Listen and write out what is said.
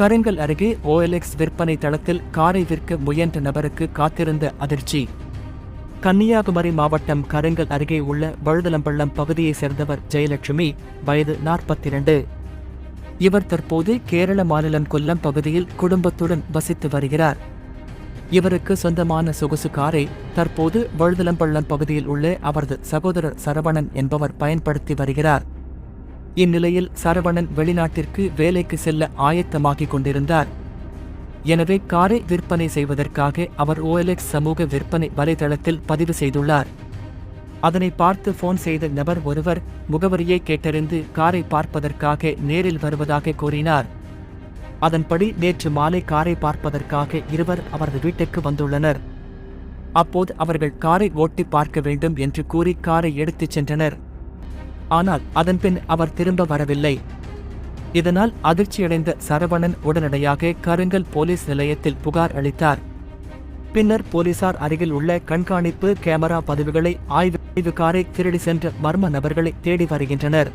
கருங்கல் அருகே ஓஎல்எக்ஸ் விற்பனை தளத்தில் காரை விற்க முயன்ற நபருக்கு காத்திருந்த அதிர்ச்சி. கன்னியாகுமரி மாவட்டம் கருங்கல் அருகே உள்ள வழுதலம்பள்ளம் பகுதியைச் சேர்ந்தவர் ஜெயலட்சுமி வயது நாற்பத்தி இரண்டு இவர் தற்போது கேரள மாநிலம் கொல்லம் பகுதியில் குடும்பத்துடன் வசித்து வருகிறார். இவருக்கு சொந்தமான சொகுசு காரை தற்போது வழுதலம்பள்ளம் பகுதியில் உள்ள அவரது சகோதரர் சரவணன் என்பவர் பயன்படுத்தி வருகிறார். இந்நிலையில் சரவணன் வெளிநாட்டிற்கு வேலைக்கு செல்ல ஆயத்தமாகிக் கொண்டிருந்தார். எனவே காரை விற்பனை செய்வதற்காக அவர் ஓஎல்எக்ஸ் சமூக விற்பனை வலைதளத்தில் பதிவு செய்துள்ளார். அதனை பார்த்து போன் செய்த நபர் ஒருவர் முகவரியை கேட்டறிந்து காரை பார்ப்பதற்காக நேரில் வருவதாக கூறினார். அதன்படி நேற்று மாலை காரை பார்ப்பதற்காக இருவர் அவரது வீட்டுக்கு வந்துள்ளனர். அப்போது அவர்கள் காரை ஓட்டி பார்க்க வேண்டும் என்று கூறி காரை எடுத்துச் சென்றனர். ஆனால் அதன்பின் அவர் திரும்ப வரவில்லை. இதனால் அதிர்ச்சியடைந்த சரவணன் உடனடியாக கருங்கல் போலீஸ் நிலையத்தில் புகார் அளித்தார். பின்னர் போலீசார் அருகில் உள்ள கண்காணிப்பு கேமரா பதிவுகளை ஆய்வு காரை திருடி சென்ற மர்ம நபர்களை தேடி வருகின்றனர்.